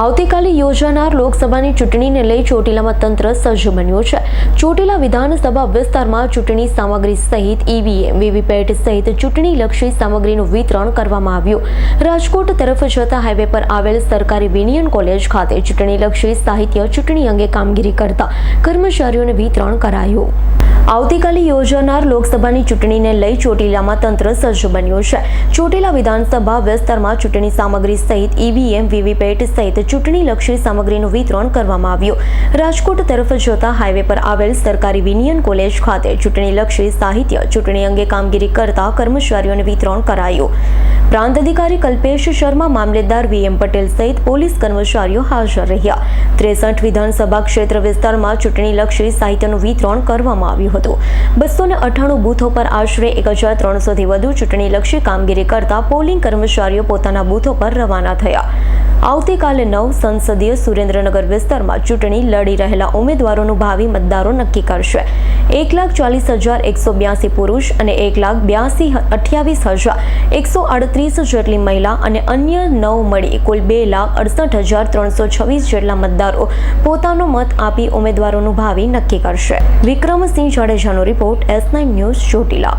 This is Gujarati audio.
આવતીકાલે યોજાનાર લોકસભાની ચૂંટણીને લઈ ચોટીલામાં તંત્ર સજ્જ બન્યું છે. ચોટીલા વિધાનસભા વિસ્તારમાં ચૂંટણી સામગ્રી સહિત ઈવીએમ વીવીપેટ સહિત ચૂંટણીલક્ષી સામગ્રીનું વિતરણ કરવામાં આવ્યું. રાજકોટ તરફ જતા હાઈવે પર આવેલ સરકારી વિનિયન કોલેજ ખાતે ચૂંટણીલક્ષી સાહિત્ય ચૂંટણી અંગે કામગીરી કરતા કર્મચારીઓને વિતરણ કરાયું. આવતીકાલે યોજાનાર લોકસભાની ચૂંટણીને લઈ ચોટીલામાં તંત્ર સજ્જ બન્યું છે. ચોટીલા વિધાનસભા વિસ્તારમાં ચૂંટણી સામગ્રી સહિત ઈવીએમ, વીવીપેટ સહિત ચૂંટણીલક્ષી સામગ્રીનું વિતરણ કરવામાં આવ્યું. રાજકોટ તરફ જતા હાઈવે પર આવેલ સરકારી વિનિયન કોલેજ ખાતે ચૂંટણીલક્ષી સાહિત્ય, ચૂંટણી અંગે કામગીરી કરતા કર્મચારીઓને વિતરણ કરાયું. પ્રાંત અધિકારી કલ્પેશ શર્મા, મામલેદાર વીએમ પટેલ સહિત પોલીસ કર્મચારીઓ હાજર રહ્યા. ત્રેસઠ વિધાનસભા ક્ષેત્ર વિસ્તારમાં ચૂંટણીલક્ષી સાહિત્યનું વિતરણ કરવામાં આવ્યું હતું. બસો ને અઠ્ઠાણું બૂથો પર આશરે એક હજાર ત્રણસોથી વધુ ચૂંટણીલક્ષી કામગીરી કરતા પોલિંગ કર્મચારીઓ પોતાના બૂથો પર રવાના થયા. આવતીકાલે નવ સંસદીય સુરેન્દ્રનગર વિસ્તારમાં ચૂંટણી લડી રહેલા ઉમેદવારોનું ભાવિ મતદારો નક્કી કરશે. એક લાખ ચાલીસ હજાર એકસો બ્યાસી પુરુષ અને એક લાખ બ્યાસી અઠ્યાવીસ હજાર એકસો અડત્રીસ જેટલી મહિલા અને અન્ય નવ મળી કુલ બે લાખ અડસઠ હજાર ત્રણસો છવ્વીસ જેટલા મતદારો પોતાનો મત આપી ઉમેદવારોનું ભાવિ નક્કી કરશે. Vikramsinh જાડેજાનો report S nine news Chotila.